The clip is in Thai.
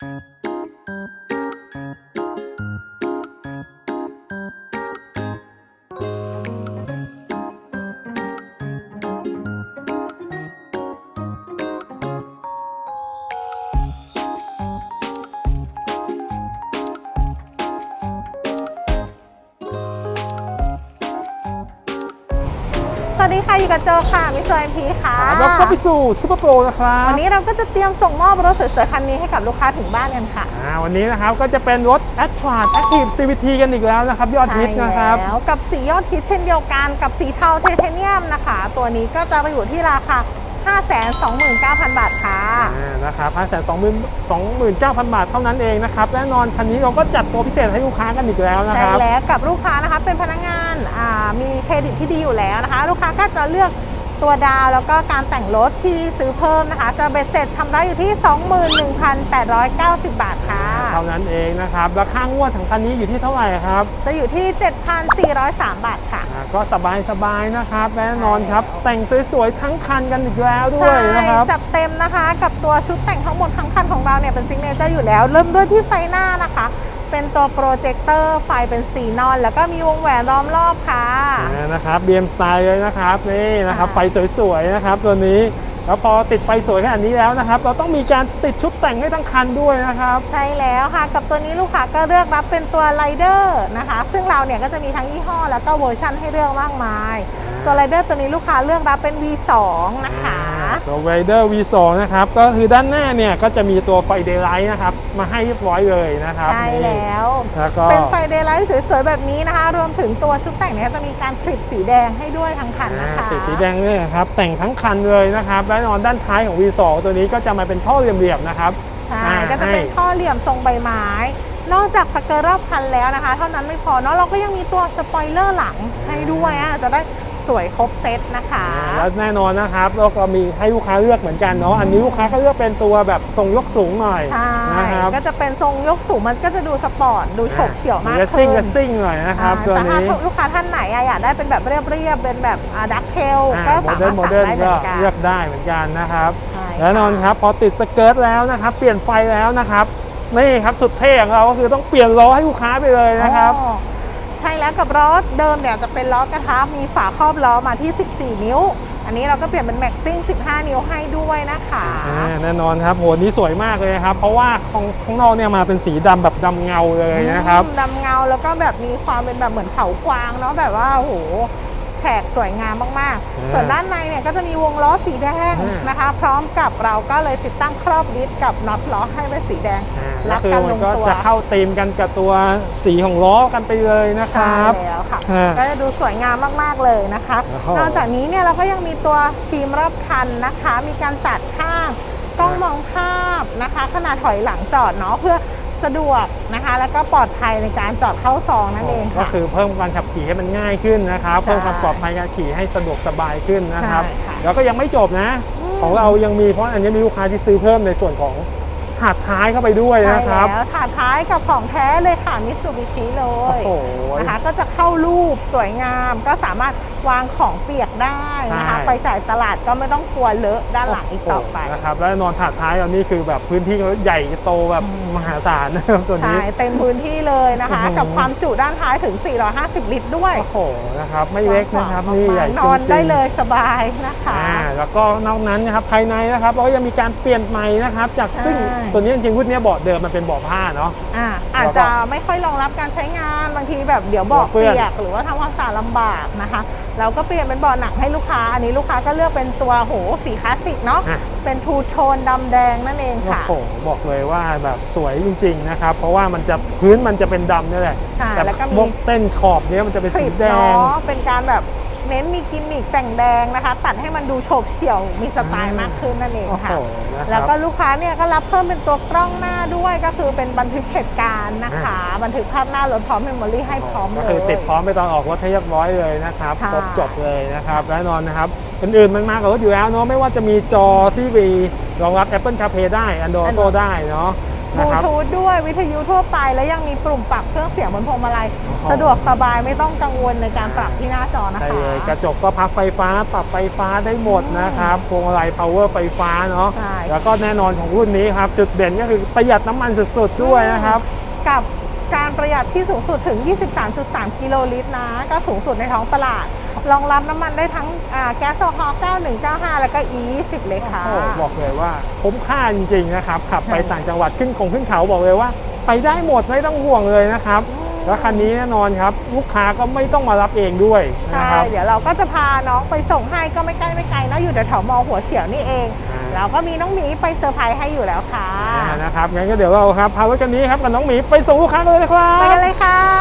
Thank you. สวัสดีค่ะ อยู่กับโจค่ะ มิสเตอร์เอ็มพีค่ะแล้วก็ไปสู่ซูเปอร์โปรนะครับวันนี้เราก็จะเตรียมส่งมอบรถสวยๆคันนี้ให้กับลูกค้าถึงบ้านกันค่ะอ่าวันนี้นะครับก็จะเป็นรถ a t r a Active CVT กันอีกแล้วนะครับ ยอดฮิตนะครับใช่แล้วกับสียอดฮิตเช่นเดียวกันกับสีเทาไทเทเนียมนะคะ ตัวนี้ก็จะอยู่ที่ราคา529,000 บาทค่ะอ่านะครับ5 2 9 0 0 0 บาทเท่านั้นเองนะครับ แน่นอนคันนี้เราก็จัดโปรพิเศษให้ลูกค้ากันอีกแล้วนะใช่ครับ แล้วกับลูกค้านะคะเป็นพนักงานอ่า มีเครดิตที่ดีอยู่แล้วนะคะ ลูกค้าก็จะเลือกตัวดาวแล้วก็การแต่งรถที่ซื้อเพิ่มนะคะ จะเบ็ดเสร็จชำระอยู่ที่ 21,890 บาทค่ะ เท่านั้นเองนะครับ แล้วค่างวดของคันนี้อยู่ที่เท่าไหร่ครับ จะอยู่ที่ 7,403 บาทค่ะ อ่าก็สบายสบายๆนะครับแน่นอนครับ แต่งสวยๆทั้งคันกันอีกแล้วด้วยนะครับจัดเต็มนะคะกับตัวชุดแต่งทั้งหมดทั้งคันของเราเนี่ยเป็นซิกเนเจอร์อยู่แล้ว เริ่มด้วยที่ไฟหน้านะคะ เป็นตัวโปรเจคเตอร์ไฟเป็นสีนอน แล้วก็มีวงแหวนล้อมรอบค่ะ อ่านะครับ BM Style เลยนะครับนี่นะครับค่ะไฟสวยๆนะครับตัวนี้แล้วพอติดไฟสวยขนาดนี้แล้วนะครับ เราต้องมีการติดชุดแต่งให้ทั้งคันด้วยนะครับ ใช่แล้วค่ะ กับตัวนี้ลูกค้าก็เลือกรับเป็นตัวไรเดอร์นะคะ ซึ่งเราเนี่ยก็จะมีทั้งยี่ห้อแล้วก็เวอร์ชั่นให้เลือกมากมาย ตัวไรเดอร์ตัวนี้ลูกค้าเลือกรับเป็น V2 นะคะ ตัว Rider V2 นะครับ ก็คือด้านหน้าเนี่ยก็จะมีตัวไฟเดย์ไลท์นะครับ มาให้เรียบร้อยเลยนะครับใช่นี่แล้วแล้วก็เป็นไฟเดย์ไลท์สวยๆ แบบนี้นะคะ รวมถึงตัวชุดแต่งเนี่ยจะมีการคลิปสีแดงให้ด้วยทั้งคันนะคะอ่าติดสีแดงเลยนะครับ แต่งทั้งคันเลยนะครับและแน่นอนด้านท้ายของ V2 ตัวนี้ก็จะมาเป็นท่อเหลี่ยมๆนะครับใช่อ่าก็จะเป็นให้ท่อเหลี่ยมทรงใบไม้ นอกจากสเกิร์ตรอบคันแล้วนะคะ เท่านั้นไม่พอเนาะเราก็ยังมีตัวสปอยเลอร์หลังให้ด้วยอะจะได้ส วยครบเซตนะคะ แล้วแน่นอนนะครับเราก็มีให้ลูกค้าเลือกเหมือนกันเนาะอันนี้ลูกค้าก็เลือกเป็นตัวแบบทรงยกสูงหน่อยใช่นะครับก็จะเป็นทรงยกสูงมันก็จะดูสปอร์ตดูโฉบเฉี่ยวมากกระขึ้ซิ่งนกระซิ่งหน่อยนะครับอ่าตัวแต่ถ้านี้ลูกค้าท่านไหนอะอยากได้เป็นแบบเรียบๆเป็นแบบดักเทลอ่าก็โมสาเดิมารร์ถนโมสั่งเดิร์นได้เหมืก็อนกันเลือกได้เหมือนกันนะครับใช่แน่นอนครับพอติดสเกิร์ตแล้วนะครับ เปลี่ยนไฟแล้วนะครับนี่ครับสุดเท่ของเราก็คือต้องเปลี่ยนล้อให้ลูกค้าไปเลยนะครับอ๋อ ใช่แล้วกับล้อเดิมเนี่ยจะเป็นล้อกระทะมีฝาครอบล้อมาที่ 14 นิ้ว อันนี้เราก็เปลี่ยนเป็นแม็กซิ่ง 15 นิ้วให้ด้วยนะคะอ่าแน่นอนครับโหนี้สวยมากเลยครับ เพราะว่าของข้างนอกเนี่ยมาเป็นสีดำแบบดำเงาเลยนะครับ อืมดำเงาแล้วก็แบบมีความเป็นแบบเหมือนเขากวางเนาะแบบว่าโอ้โหแฉกสวยงามมากอ่าๆส่วนด้านในเนี่ยก็จะมีวงล้อสีแดงอ่านนะคะ พร้อมกับเราก็เลยติดตั้งครอบดิสกับน็อตล้อให้เป็นสีแดงอ่ารัก็กคือกันลมันงก็ตัวจะเข้าธีมกันกับตัวสีของล้อกันไปเลยนะคใช่รับแล้วค่ะอ่าก็จะดูสวยงามมากๆเลยนะคะโอ้โหนอกจากนี้เนี่ยเราก็ยังมีตัวฟิล์มรอบคันนะคะ มีการตัดข้างกล้องมองภาพนะคะ ขนาดถอยหลังจอดเนาะเพื่อ สะดวกนะคะ แล้วก็ปลอดภัยในการจอดเข้าซองนั่นเองก็ค่ะ คือเพิ่มการขับขี่ให้มันง่ายขึ้นนะครับ ใช่เพิ่มความปลอดภัยการขี่ให้สะดวกสบายขึ้นนะครับ ใช่ค่ะแล้วก็ยังไม่จบนะ อืม ของเรายังมีเพราะอันนี้มีลูกค้าที่ซื้อเพิ่มในส่วนของถาดท้ายเข้าไปด้วยใช่นะครับแล้วถาดท้ายกับของแท้เลยค่ะมิสูบิชิเลโอ้ยโห นะคะก็จะเข้ารูปสวยงามก็สามารถวางของเปียกได้นะคะ ใช่ ไปจ่ายตลาดก็ไม่ต้องกลัวเลอะด้านหลังอีกต่อไปโโหนะครับแล้วนอนถาดท้ายเรานี่คือแบบพื้นที่เขาใหญ่โตแบบมหาศาลนะครับตัวนี้ใช่เต็มพื้นที่เลยนะคะ อื้อหือ กับความจุด้านท้ายถึง 450 ลิตรด้วยโอ้โหนะครับไม่เล็กนะครับกว้างนี่ขวางใหญ่จนริงๆ อนได้เลยสบายนะคะ อ่าแล้วก็นอกนั้นนะครับภายในนะครับเราก็ยังมีการเปลี่ยนใหม่นะครับ จากใช่ ซึ่งตัวนี้จริงๆรุ่นเนี้ยเบาะเดิมมันเป็นเบาะผ้าเนาะ อ่าอาจจะไม่ค่อยรองรับการใช้งานบางทีแบบเดี๋ยวเบอกเปื้เปีอน ยก หรือว่าทำความสะอาดลำบากนะคะเราก็เปลี่ยนเป็นเบาะหนังให้ลูกค้า อันนี้ลูกค้าก็เลือกเป็นตัวโหสีคลาสสิกเนาะ อะ เป็นทูโทนดำแดงนั่นเองโอ้ค่ะ โหบอกเลยว่าแบบสวยจริงๆนะครับ เพราะว่ามันจะพื้นมันจะเป็นดำนี่แหละค่ะแต่แล้วก็มี พวกเส้นขอบเนี้ยมันจะเป็นคสีลิปแดง เนาะเป็นการแบบ เน้นมีกิมมิคแต่งแดงนะคะ ตัดให้มันดูโฉบเฉี่ยวมีสไตล์มากขึ้นนั่นเองโอ้โหค่ะนะคแล้รัวบก็ลูกค้าเนี่ยก็รับเพิ่มเป็นตัวกล้องหน้าด้วยก็คือเป็นบันทึกเหตุการณ์นะคะ บันทึกภาพหน้ารถพร้อมเมมโมรี่ให้พร้อมเลก็ย คือติดพร้อมไปตอนออกรถให้เรียบร้อยเลยนะครับค่ะ ครบจบเลยนะครับแน่นอนนะครับอื่นๆมันมากับรถอยู่แล้วเนาะไม่ว่าจะมีจอที่มีรองรับ Apple CarPlay ได้ Android Auto ได้เนาะ บนะลูครับทูธด้วยวิทยุทั่วไปแล้วยังมีปุ่มปรับเครื่องเสียงบนพวงมาลัยอ๋อสะดวกสบายไม่ต้องกังวลในการปรับที่หน้าจอนะคะใช่เลยกระจกก็พับไฟฟ้าปรับไฟฟ้าได้หมดนะครับพวงมาลัย power ไฟฟ้าเนาะใช่แล้วก็แน่นอนของรุ่นนี้ครับ จุดเด่นก็คือประหยัดน้ำมันสุดๆด้วยนะครับ กับการประหยัดที่สูงสุดถึง 23.3 กิโลลิตรนะ ก็สูงสุดในท้องตลาด รองรับน้ำมันได้ทั้งอ่าแก๊สโซฮอล์9195 แล้วก็ E20 เลยค่ะโอ้บอกเลยว่าคุ้มค่าจริงๆนะครับ ขับไปใช่ต่างจังหวัดขึ้นคงขึ้นเขาบอกเลยว่า ไปได้หมดไม่ต้องห่วงเลยนะครับ แล้วคันนี้แน่นอนครับ ลูกค้าก็ไม่ต้องมารับเองด้วยนะใช่ครับเดี๋ยวเราก็จะพาน้องไปส่งให้ก็ไม่ใกล้ไม่ไกลนะอยู่แถวๆมอหัวเฉียวนี่เองอ่าเราก็มีน้องหมีไปเซอร์ไพรส์ให้อยู่แล้วค่ะอ่านะครับงั้นก็เดี๋ยวเราครับพารถคันนี้ครับกับน้องหมีไปส่งลูกค้ากันเลยนะครับไปกันเลยค่ะ